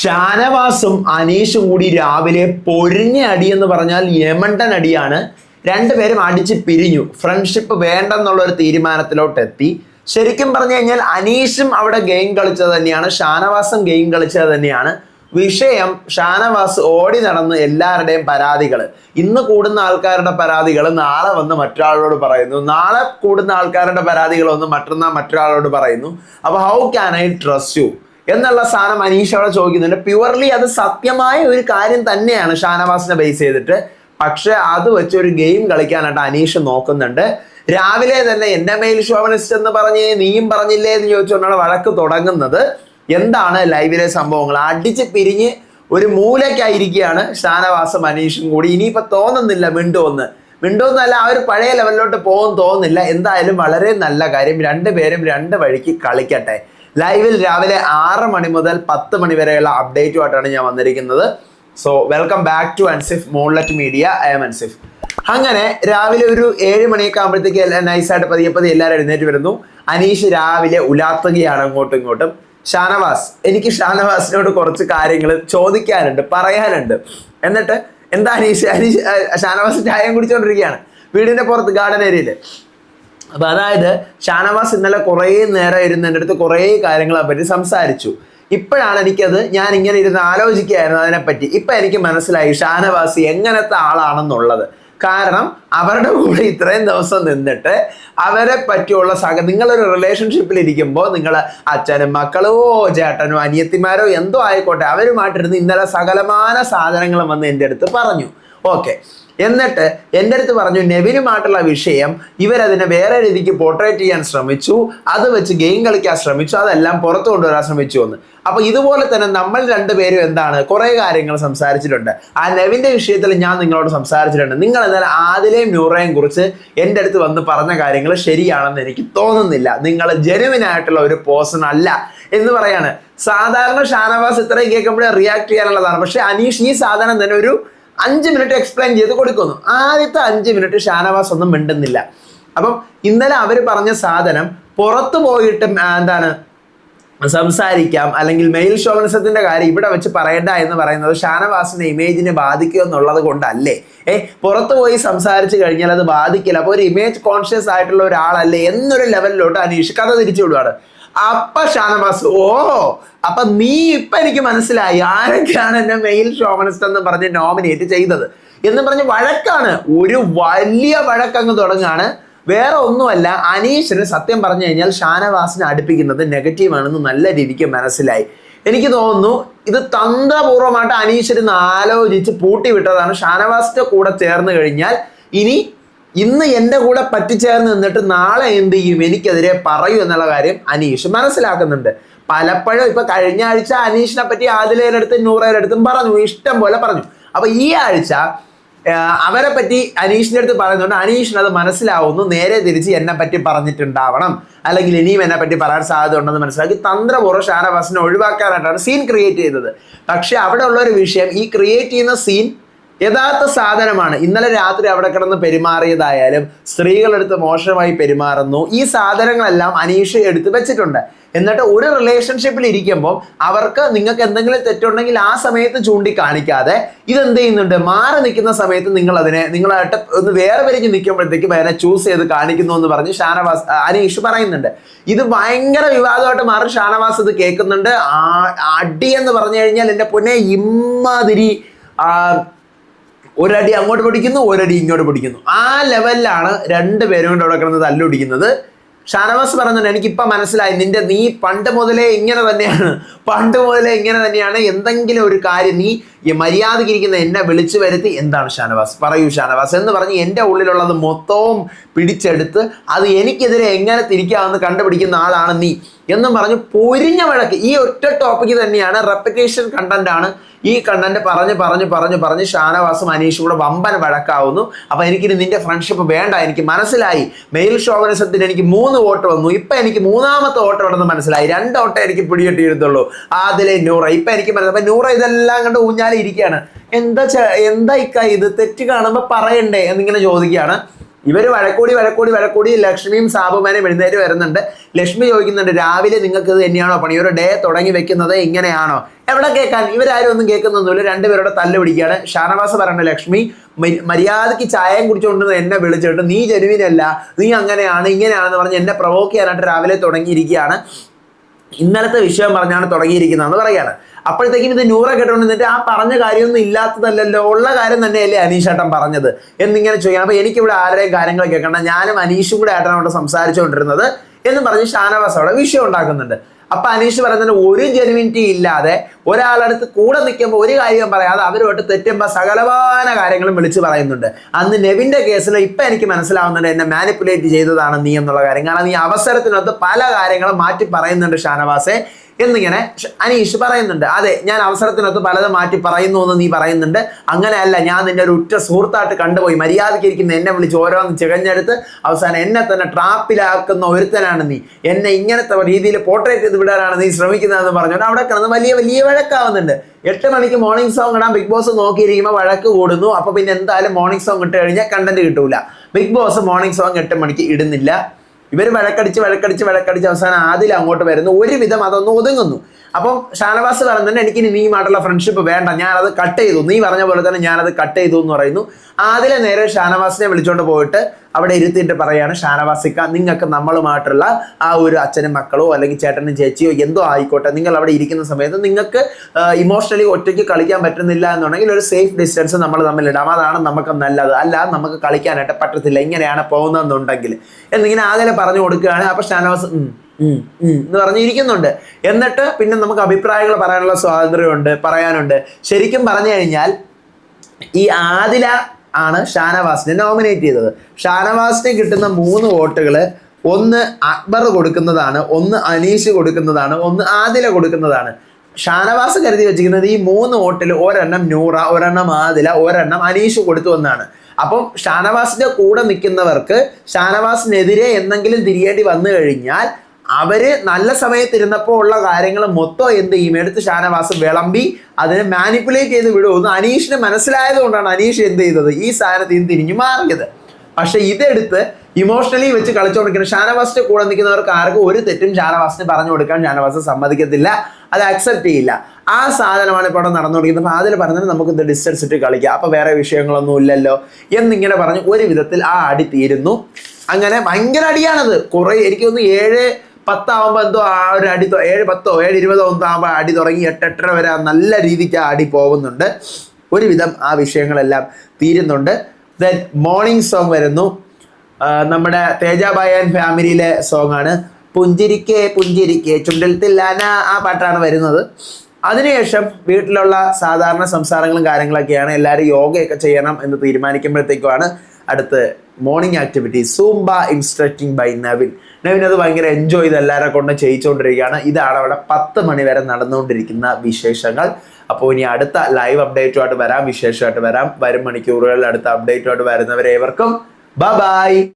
ഷാനവാസും അനീഷും കൂടി രാവിലെ പൊരിഞ്ഞ അടി എന്ന് പറഞ്ഞാൽ യമണ്ടൻ അടിയാണ്. രണ്ടുപേരും അടിച്ച് പിരിഞ്ഞു. ഫ്രണ്ട്ഷിപ്പ് വേണ്ടെന്നുള്ള ഒരു തീരുമാനത്തിലോട്ട് എത്തി ശരിക്കും പറഞ്ഞു കഴിഞ്ഞാൽ അനീഷും അവിടെ ഗെയിം കളിച്ചത് തന്നെയാണ് ഷാനവാസും ഗെയിം കളിച്ചത് തന്നെയാണ്. വിഷയം ഷാനവാസ് ഓടി നടന്ന് എല്ലാവരുടെയും പരാതികൾ ഇന്ന് കൂടുന്ന ആൾക്കാരുടെ പരാതികൾ നാളെ വന്ന് മറ്റൊരാളോട് പറയുന്നു. നാളെ കൂടുന്ന ആൾക്കാരുടെ പരാതികൾ വന്ന് മറ്റന്നാൾ മറ്റൊരാളോട് പറയുന്നു. അപ്പൊ how can I trust you എന്നുള്ള സാധനം അനീഷ് അവിടെ ചോദിക്കുന്നുണ്ട്. പ്യുവർലി അത് സത്യമായ ഒരു കാര്യം തന്നെയാണ് ഷാനവാസിനെ ബേസ് ചെയ്തിട്ട്. പക്ഷെ അത് വെച്ച് ഒരു ഗെയിം കളിക്കാനായിട്ട് അനീഷ് നോക്കുന്നുണ്ട്. രാവിലെ തന്നെ എന്റെ മെയിൽ ഷോവനിസ്റ്റ് എന്ന് പറഞ്ഞ് നീയും പറഞ്ഞില്ലേ എന്ന് ചോദിച്ചുകൊണ്ടാണ് വഴക്ക് തുടങ്ങുന്നത്. എന്താണ് ലൈവിലെ സംഭവങ്ങൾ? അടിച്ച് പിരിഞ്ഞ് ഒരു മൂലയ്ക്കായിരിക്കുകയാണ് ഷാനവാസും അനീഷും കൂടി. ഇനിയിപ്പോ തോന്നുന്നില്ല മിണ്ടുവന്ന്. മിണ്ടുവന്നല്ല ആ ഒരു പഴയ ലെവലിലോട്ട് പോകും തോന്നുന്നില്ല. എന്തായാലും വളരെ നല്ല കാര്യം. രണ്ടുപേരും രണ്ട് വഴിക്ക് കളിക്കട്ടെ. ലൈവിൽ രാവിലെ ആറ് മണി മുതൽ പത്ത് മണി വരെയുള്ള അപ്ഡേറ്റുമായിട്ടാണ് ഞാൻ വന്നിരിക്കുന്നത്. So welcome back to Ansif മോൺലറ്റ് media I M Ansif അങ്ങനെ രാവിലെ ഒരു ഏഴ് മണിയൊക്കെ ആകുമ്പോഴത്തേക്ക് എല്ലാം നൈസായിട്ട് പതിയെ പതിയെ എല്ലാവരും എഴുന്നേറ്റ് വരുന്നു. അനീഷ് രാവിലെ ഉലാത്തുകയാണ് അങ്ങോട്ടും ഇങ്ങോട്ടും. ഷാനവാസ് എനിക്ക് ഷാനവാസിനോട് കുറച്ച് കാര്യങ്ങൾ ചോദിക്കാനുണ്ട് പറയാനുണ്ട്. എന്നിട്ട് എന്താ അനീഷ്? അനീഷ് ഷാനവാസ് ചായം കുടിച്ചുകൊണ്ടിരിക്കുകയാണ് വീടിന്റെ പുറത്ത് ഗാർഡൻ ഏരിയയിൽ അപ്പൊ അതായത് ഷാനവാസ് ഇന്നലെ കുറേ നേരം ഇരുന്ന് എന്റെ അടുത്ത് കുറേ കാര്യങ്ങളെ പറ്റി സംസാരിച്ചു. ഇപ്പോഴാണ് എനിക്കത് ഞാൻ ഇങ്ങനെ ഇരുന്ന് ആലോചിക്കുകയായിരുന്നു അതിനെപ്പറ്റി. ഇപ്പൊ എനിക്ക് മനസ്സിലായി ഷാനവാസ് എങ്ങനത്തെ ആളാണെന്നുള്ളത്. കാരണം അവരുടെ കൂടെ ഇത്രയും ദിവസം നിന്നിട്ട് അവരെ പറ്റിയുള്ള സഹ നിങ്ങളൊരു റിലേഷൻഷിപ്പിൽ ഇരിക്കുമ്പോൾ നിങ്ങൾ അച്ഛനും മക്കളോ ചേട്ടനോ അനിയത്തിമാരോ എന്തോ ആയിക്കോട്ടെ അവരുമായിട്ടിരുന്ന് ഇന്നലെ സകലമാന സാധനങ്ങളും വന്ന് എന്റെ അടുത്ത് പറഞ്ഞു. ഓക്കെ. എന്നിട്ട് എന്റെ അടുത്ത് പറഞ്ഞു നെവിനുമായിട്ടുള്ള വിഷയം ഇവരതിനെ വേറെ രീതിക്ക് പോർട്രേറ്റ് ചെയ്യാൻ ശ്രമിച്ചു. അത് വെച്ച് ഗെയിം കളിക്കാൻ ശ്രമിച്ചു. അതെല്ലാം പുറത്തു കൊണ്ടുവരാൻ ശ്രമിച്ചു എന്ന്. അപ്പൊ ഇതുപോലെ തന്നെ നമ്മൾ രണ്ടുപേരും എന്താണ് കുറെ കാര്യങ്ങൾ സംസാരിച്ചിട്ടുണ്ട്. ആ നെവിന്റെ വിഷയത്തിൽ ഞാൻ നിങ്ങളോട് സംസാരിച്ചിട്ടുണ്ട്. നിങ്ങൾ എന്നാൽ ആദിലെയും ന്യൂറയും കുറിച്ച് എന്റെ അടുത്ത് വന്ന് പറഞ്ഞ കാര്യങ്ങൾ ശരിയാണെന്ന് എനിക്ക് തോന്നുന്നില്ല. നിങ്ങൾ ജെനുവിനായിട്ടുള്ള ഒരു പേഴ്സൺ അല്ല എന്ന് പറയാണ്. സാധാരണ ഷാനവാസ് ഇത്രയും കേൾക്കുമ്പോഴേ റിയാക്ട് ചെയ്യാനുള്ളതാണ്. പക്ഷെ അനീഷ് ഈ സാധനം തന്നെ ഒരു അഞ്ച് മിനിറ്റ് എക്സ്പ്ലെയിൻ ചെയ്ത് കൊടുക്കുന്നു. ആദ്യത്തെ അഞ്ച് മിനിറ്റ് ഷാനവാസ് ഒന്നും മിണ്ടുന്നില്ല. അപ്പം ഇന്നലെ അവർ പറഞ്ഞ സാധനം പുറത്തു പോയിട്ട് എന്താണ് സംസാരിക്കാം അല്ലെങ്കിൽ മെയിൽ ശോഭനസത്തിന്റെ കാര്യം ഇവിടെ വെച്ച് പറയണ്ട എന്ന് പറയുന്നത് ഷാനവാസിന്റെ ഇമേജിനെ ബാധിക്കുക എന്നുള്ളത് കൊണ്ടല്ലേ? ഏ പുറത്തു പോയി സംസാരിച്ചു കഴിഞ്ഞാൽ അത് ബാധിക്കില്ല. അപ്പോൾ ഒരു ഇമേജ് കോൺഷ്യസ് ആയിട്ടുള്ള ഒരാളല്ലേ എന്നൊരു ലെവലിലോട്ട് അനീഷ് കഥ തിരിച്ചു വിടുവാണ്. അപ്പൊ ഷാനവാസ് ഓ അപ്പൊ നീ ഇപ്പൊ എനിക്ക് മനസ്സിലായി ആരൊക്കെയാണ് എന്നെ മെയിൽ ഷോമണിസ്റ്റ് എന്ന് പറഞ്ഞ് നോമിനേറ്റ് ചെയ്തത്? എന്ന് പറഞ്ഞ് വഴക്കാണ്. ഒരു വലിയ വഴക്കങ്ങ് തുടങ്ങാണ്. വേറെ ഒന്നുമല്ല അനീഷിന് സത്യം പറഞ്ഞു കഴിഞ്ഞാൽ ഷാനവാസിനെ അടുപ്പിക്കുന്നത് നെഗറ്റീവാണെന്ന് നല്ല രീതിക്ക് മനസ്സിലായി. എനിക്ക് തോന്നുന്നു ഇത് തന്ത്രപൂർവമായിട്ട് അനീഷിരുന്ന് ആലോചിച്ച് പൂട്ടി വിട്ടതാണ് ഷാനവാസിന്റെ കൂടെ ചേർന്ന് കഴിഞ്ഞാൽ ഇനി ഇന്ന് എന്റെ കൂടെ പറ്റിച്ചേർന്ന് നിന്നിട്ട് നാളെ എന്ത് ചെയ്യും? എനിക്കെതിരെ പറയൂ എന്നുള്ള കാര്യം അനീഷ് മനസ്സിലാക്കുന്നുണ്ട്. പലപ്പോഴും ഇപ്പൊ കഴിഞ്ഞ ആഴ്ച അനീഷിനെ പറ്റി ആദിലേരുടെ അടുത്തും നൂറേരുടെ അടുത്തും പറഞ്ഞു. ഇഷ്ടം പോലെ പറഞ്ഞു. അപ്പൊ ഈ ആഴ്ച അവരെ പറ്റി അനീഷിന്റെ അടുത്ത് പറയുന്നുണ്ട്. അനീഷിന് അത് മനസ്സിലാവുന്നു. നേരെ തിരിച്ച് എന്നെ പറ്റി പറഞ്ഞിട്ടുണ്ടാവണം. അല്ലെങ്കിൽ ഇനിയും എന്നെ പറ്റി പറയാൻ സാധ്യത ഉണ്ടെന്ന് മനസ്സിലാക്കി തന്ത്രപൂർവം ഷാനവാസിനെ ഒഴിവാക്കാനായിട്ടാണ് സീൻ ക്രിയേറ്റ് ചെയ്തത്. പക്ഷെ അവിടെ ഉള്ള ഒരു വിഷയം ഈ ക്രിയേറ്റ് ചെയ്യുന്ന സീൻ യഥാർത്ഥ സാധനമാണ്. ഇന്നലെ രാത്രി അവിടെ കിടന്ന് പെരുമാറിയതായാലും സ്ത്രീകളെടുത്ത് മോശമായി പെരുമാറുന്നു. ഈ സാധനങ്ങളെല്ലാം അനീഷ എടുത്ത് വെച്ചിട്ടുണ്ട്. എന്നിട്ട് ഒരു റിലേഷൻഷിപ്പിൽ ഇരിക്കുമ്പോൾ അവർക്ക് നിങ്ങൾക്ക് എന്തെങ്കിലും തെറ്റുണ്ടെങ്കിൽ ആ സമയത്ത് ചൂണ്ടിക്കാണിക്കാതെ ഇതെന്ത് ചെയ്യുന്നുണ്ട്? മാറി നിൽക്കുന്ന സമയത്ത് നിങ്ങൾ അതിനെ നിങ്ങളായിട്ട് ഒന്ന് വേറെ വരിഞ്ഞ് നിൽക്കുമ്പോഴത്തേക്കും വേറെ ചൂസ് ചെയ്ത് കാണിക്കുന്നു എന്ന് പറഞ്ഞ് ഷാനവാസ് അനീഷ് പറയുന്നുണ്ട്. ഇത് ഭയങ്കര വിവാദമായിട്ട് മാറി. ഷാനവാസ് ഇത് കേൾക്കുന്നുണ്ട്. അടി എന്ന് പറഞ്ഞു കഴിഞ്ഞാൽ എന്റെ പൊന്നെ ഇമ്മാതിരി ഒരടി അങ്ങോട്ട് പിടിക്കുന്നു ഒരടി ഇങ്ങോട്ട് പിടിക്കുന്നു. ആ ലെവലിലാണ് രണ്ട് പേരും കൊണ്ട് അവിടെ കിടന്ന് തല്ലുപിടിക്കുന്നത് ഷാനവാസ് പറഞ്ഞിട്ടുണ്ട് എനിക്കിപ്പം മനസ്സിലായി നിന്റെ നീ പണ്ട് മുതലേ ഇങ്ങനെ തന്നെയാണ് പണ്ട് മുതലേ ഇങ്ങനെ തന്നെയാണ് എന്തെങ്കിലും ഒരു കാര്യം നീ ഈ മര്യാദക്കിരിക്കുന്ന എന്നെ വിളിച്ചു വരുത്തി. എന്താണ് ഷാനവാസ്? പറയൂ ഷാനവാസ്. എന്ന് പറഞ്ഞ് എന്റെ ഉള്ളിലുള്ളത് മൊത്തവും പിടിച്ചെടുത്ത് അത് എനിക്കെതിരെ എങ്ങനെ തിരിക്കാമെന്ന് കണ്ടുപിടിക്കുന്ന ആളാണ് നീ. എന്നും പറഞ്ഞ് പൊരിഞ്ഞ വഴക്ക്. ഈ ഒറ്റ ടോപ്പിക്ക് തന്നെയാണ് റെപ്പറ്റേഷൻ കണ്ടന്റ് ആണ്. ഈ കണ്ടന്റ് പറഞ്ഞ് പറഞ്ഞ് പറഞ്ഞ് പറഞ്ഞ് ഷാനവാസും അനീഷും കൂടെ വമ്പൻ വഴക്കാവുന്നു. അപ്പൊ എനിക്കിനി നിന്റെ ഫ്രണ്ട്ഷിപ്പ് വേണ്ട. എനിക്ക് മനസ്സിലായി. മെയിൽ ഷോവനിസത്തിന് എനിക്ക് മൂന്ന് വോട്ട് വന്നു. ഇപ്പൊ എനിക്ക് മൂന്നാമത്തെ വോട്ട് ഉണ്ടെന്ന് മനസ്സിലായി? രണ്ട് വോട്ടേ എനിക്ക് പിടികിട്ടിയിരുന്നുള്ളൂ ആദിലെ നൂറ. ഇപ്പൊ എനിക്ക് മനസ്സിലായി. അപ്പൊ നൂറ ഇതെല്ലാം കണ്ട് ഊഞ്ഞാലിരിക്കുകയാണ്. എന്താ എന്താ ഇക്ക ഇത്? തെറ്റ് കാണുമ്പോ പറയണ്ടേ എന്നിങ്ങനെ ചോദിക്കുകയാണ്. ഇവർ വഴക്കൂടി വഴക്കൂടി വഴക്കൂടി ലക്ഷ്മിയും സാബുമാനും എഴുന്നേറ്റ് വരുന്നുണ്ട്. ലക്ഷ്മി ചോദിക്കുന്നുണ്ട് രാവിലെ നിങ്ങൾക്ക് ഇത് തന്നെയാണോ പണി? ഒരു ഡേ തുടങ്ങി വെക്കുന്നത് ഇങ്ങനെയാണോ? എവിടെ കേൾക്കാൻ? ഇവരാരും ഒന്നും കേൾക്കുന്നൊന്നുമില്ല. രണ്ടുപേരുടെ തല്ല് പിടിക്കുകയാണ്. ഷാനവാസ് പറയുന്നത് ലക്ഷ്മി മര്യാദയ്ക്ക് ചായം കുടിച്ചുകൊണ്ട് എന്നെ വിളിച്ചിട്ട് നീ ജനുവിനല്ല നീ അങ്ങനെയാണ് ഇങ്ങനെയാണെന്ന് പറഞ്ഞ് എന്നെ പ്രൊവോക്ക് ചെയ്യാനായിട്ട് രാവിലെ തുടങ്ങിയിരിക്കുകയാണ്. ഇന്നലത്തെ വിഷയം പറഞ്ഞാണ് തുടങ്ങിയിരിക്കുന്നതെന്ന് പറയാണ് അപ്പോഴത്തേക്കും ഇത് നൂറ കേട്ടോണ്ട് നിന്നിട്ട് ആ പറഞ്ഞ കാര്യമൊന്നും ഇല്ലാത്തതല്ലല്ലോ ഉള്ള കാര്യം തന്നെയല്ലേ അനീഷേട്ടൻ പറഞ്ഞത് എന്നിങ്ങനെ ചോദിക്കാം അപ്പൊ എനിക്കിവിടെ ആരെയും കാര്യങ്ങൾ കേൾക്കണ്ട. ഞാനും അനീഷും കൂടെ ആയിട്ടാണ് അവിടെ സംസാരിച്ചുകൊണ്ടിരുന്നത് എന്ന് പറഞ്ഞ് ഷാനവാസ് അവിടെ വിഷയം ഉണ്ടാക്കുന്നുണ്ട്. അപ്പൊ അനീഷ് പറയുന്നത് ഒരു ജെനുവിനിറ്റി ഇല്ലാതെ ഒരാളടുത്ത് കൂടെ നിൽക്കുമ്പോൾ ഒരു കാര്യം പറയാതെ അവരുമായിട്ട് തെറ്റുമ്പോൾ സകലമാന കാര്യങ്ങളും വിളിച്ചു പറയുന്നുണ്ട്. അന്ന് നെവിന്റെ കേസിൽ ഇപ്പൊ എനിക്ക് മനസ്സിലാവുന്നുണ്ട് എന്നെ മാനിപ്പുലേറ്റ് ചെയ്തതാണ് നീ എന്നുള്ള കാര്യം. കാരണം നീ അവസരത്തിനകത്ത് പല കാര്യങ്ങളും മാറ്റി പറയുന്നുണ്ട് ഷാനവാസെ. എന്നിങ്ങനെ അനീഷ് പറയുന്നുണ്ട്. അതെ ഞാൻ അവസരത്തിനൊത്ത് പലതും മാറ്റി പറയുന്നു എന്ന് നീ പറയുന്നുണ്ട്. അങ്ങനെയല്ല ഞാൻ നിന്നെ ഒരു ഉറ്റ സുഹൃത്തായിട്ട് കണ്ടുപോയി. മര്യാദയ്ക്ക് ഇരിക്കുന്ന എന്നെ വിളിച്ച് ഓരോന്ന് ചികഞ്ഞെടുത്ത് അവസാനം എന്നെ തന്നെ ട്രാപ്പിലാക്കുന്ന ഒരുത്തനാണ് നീ. എന്നെ ഇങ്ങനത്തെ രീതിയിൽ പോർട്രേറ്റ് ചെയ്ത് വിടാനാണ് നീ ശ്രമിക്കുന്നതെന്ന് പറഞ്ഞുകൊണ്ട് അവിടെ കിടന്ന് വലിയ വലിയ വഴക്കാവുന്നുണ്ട്. എട്ട് മണിക്ക് മോർണിംഗ് സോങ് ഇടാൻ ബിഗ് ബോസ് നോക്കിയിരിക്കുമ്പോൾ വഴക്ക് കൂടുന്നു. അപ്പൊ പിന്നെ എന്തായാലും മോർണിംഗ് സോങ് ഇട്ട് കഴിഞ്ഞാൽ കണ്ടന്റ് കിട്ടൂല. ബിഗ് ബോസ് മോർണിംഗ് സോങ് എട്ട് മണിക്ക് ഇടുന്നില്ല. ഇവർ വഴക്കടിച്ച് വഴക്കടിച്ച് വഴക്കടിച്ച് അവസാനം ആദ്യം അങ്ങോട്ട് വരുന്നു. ഒരുവിധം അതൊന്ന് ഒതുങ്ങുന്നു. അപ്പം ഷാനവാസ് പറയുന്നുണ്ട് എനിക്ക് ഇനി നീയുമായിട്ടുള്ള ഫ്രണ്ട്ഷിപ്പ് വേണ്ട. ഞാൻ അത് കട്ട് ചെയ്തു. നീ പറഞ്ഞ പോലെ തന്നെ ഞാനത് കട്ട് ചെയ്തു എന്ന് പറയുന്നു. അതിലെ നേരെ ഷാനവാസിനെ വിളിച്ചോണ്ട് പോയിട്ട് അവിടെ ഇരുത്തിയിട്ട് പറയാണ് ഷാനവാസിക്ക നിങ്ങൾക്ക് നമ്മളുമായിട്ടുള്ള ആ ഒരു അച്ഛനും മക്കളോ അല്ലെങ്കിൽ ചേട്ടനും ചേച്ചിയോ എന്തോ ആയിക്കോട്ടെ. നിങ്ങൾ അവിടെ ഇരിക്കുന്ന സമയത്ത് നിങ്ങൾക്ക് ഇമോഷണലി ഒറ്റയ്ക്ക് കളിക്കാൻ പറ്റുന്നില്ല എന്നുണ്ടെങ്കിൽ ഒരു സേഫ് ഡിസ്റ്റൻസ് നമ്മൾ തമ്മിൽ ഇടാം അതാണ് നമുക്ക് നല്ലത്. അല്ല നമുക്ക് കളിക്കാനായിട്ട് പറ്റത്തില്ല. ഇങ്ങനെയാണ് പോകുന്നതെന്നുണ്ടെങ്കിൽ. എന്നിങ്ങനെ ആദ്യം പറഞ്ഞു കൊടുക്കുകയാണ്. അപ്പൊ ഷാനവാസ് എന്ന് പറഞ്ഞിരിക്കുന്നുണ്ട്. എന്നിട്ട് പിന്നെ നമുക്ക് അഭിപ്രായങ്ങൾ പറയാനുള്ള സ്വാതന്ത്ര്യമുണ്ട് പറയാനുണ്ട്. ശരിക്കും പറഞ്ഞു കഴിഞ്ഞാൽ ഈ ആദില ആണ് ഷാനവാസിനെ നോമിനേറ്റ് ചെയ്തത്. ഷാനവാസിന് കിട്ടുന്ന മൂന്ന് വോട്ടുകൾ ഒന്ന് അക്ബർ കൊടുക്കുന്നതാണ് ഒന്ന് അനീഷ് കൊടുക്കുന്നതാണ് ഒന്ന് ആദില കൊടുക്കുന്നതാണ്. ഷാനവാസ് കരുതി വെച്ചിരിക്കുന്നത് ഈ മൂന്ന് വോട്ടിൽ ഒരെണ്ണം നൂറ ഒരെണ്ണം ആദില ഒരെണ്ണം അനീഷ് കൊടുത്തു എന്നാണ്. അപ്പം ഷാനവാസിന്റെ കൂടെ നിൽക്കുന്നവർക്ക് ഷാനവാസിനെതിരെ എന്തെങ്കിലും തിരിയേണ്ടി വന്നു കഴിഞ്ഞാൽ അവർ നല്ല സമയത്ത് ഇരുന്നപ്പോൾ ഉള്ള കാര്യങ്ങൾ മൊത്തം എന്ത് ചെയ്യും? എടുത്ത് ഷാനവാസ് വിളമ്പി അതിനെ മാനിപ്പുലേറ്റ് ചെയ്ത് വിടുമെന്ന് അനീഷിന് മനസ്സിലായത് കൊണ്ടാണ് അനീഷ് എന്ത് ചെയ്തത്? ഈ സാധനത്തിൽ നിന്ന് തിരിഞ്ഞു മാറിയത്. പക്ഷെ ഇതെടുത്ത് ഇമോഷണലി വെച്ച് കളിച്ചുകൊണ്ടിരിക്കുന്ന ഷാനവാസിന്റെ കൂടെ നിൽക്കുന്നവർക്ക് ആർക്കും ഒരു തെറ്റും ഷാനവാസിന് പറഞ്ഞു കൊടുക്കാൻ ഷാനവാസ് സമ്മതിക്കത്തില്ല. അത് അക്സെപ്റ്റ് ചെയ്യില്ല. ആ സാധനമാണ് ഇപ്പോൾ അവിടെ നടന്നുകൊണ്ടിരിക്കുന്നത്. അപ്പോൾ അതിൽ പറഞ്ഞത് നമുക്ക് ഇത് ഡിസ്റ്റൻസ് ഇട്ട് കളിക്കാം. അപ്പോൾ വേറെ വിഷയങ്ങളൊന്നും ഇല്ലല്ലോ എന്നിങ്ങനെ പറഞ്ഞ് ഒരു വിധത്തിൽ ആ അടി തീരുന്നു. അങ്ങനെ ഭയങ്കര അടിയാണത്. കുറേ എനിക്കൊന്ന് ഏഴ് പത്താവുമ്പോൾ എന്തോ ആ ഒരു അടി ഏഴ് പത്തോ ഏഴ് ഇരുപതോ ഒന്നും ആകുമ്പോൾ അടി തുടങ്ങി എട്ട് എട്ടര വരെ നല്ല രീതിക്ക് ആ അടി പോകുന്നുണ്ട്. ഒരുവിധം ആ വിഷയങ്ങളെല്ലാം തീരുന്നുണ്ട്. ദെൻ മോർണിംഗ് സോങ് വരുന്നു. നമ്മുടെ തേജാബായൻ ഫാമിലിയിലെ സോങ് ആണ്. പുഞ്ചിരിക്കെ പുഞ്ചിരിക്കെ ചുണ്ടിൽ തില്ലാന ആ പാട്ടാണ് വരുന്നത്. അതിനുശേഷം വീട്ടിലുള്ള സാധാരണ സംസാരങ്ങളും കാര്യങ്ങളൊക്കെയാണ് എല്ലാവരും യോഗയൊക്കെ ചെയ്യണം എന്ന് തീരുമാനിക്കുമ്പോഴത്തേക്കുമാണ് അടുത്ത് morning activity Zumba instructing by Navin Navin അത് ഭയങ്കര എൻജോയ് ചെയ്ത് എല്ലാവരെ കൊണ്ട് ചെയ്യിച്ചുകൊണ്ടിരിക്കുകയാണ് ഇതാണ് അവിടെ പത്ത് മണി വരെ നടന്നുകൊണ്ടിരിക്കുന്ന വിശേഷങ്ങൾ. അപ്പോൾ ഇനി അടുത്ത ലൈവ് അപ്ഡേറ്റുമായിട്ട് വരാം വിശേഷമായിട്ട് വരാം. വരും മണിക്കൂറുകളിൽ അടുത്ത അപ്ഡേറ്റുമായിട്ട് വരുന്നവരെ ഏവർക്കും. ബൈ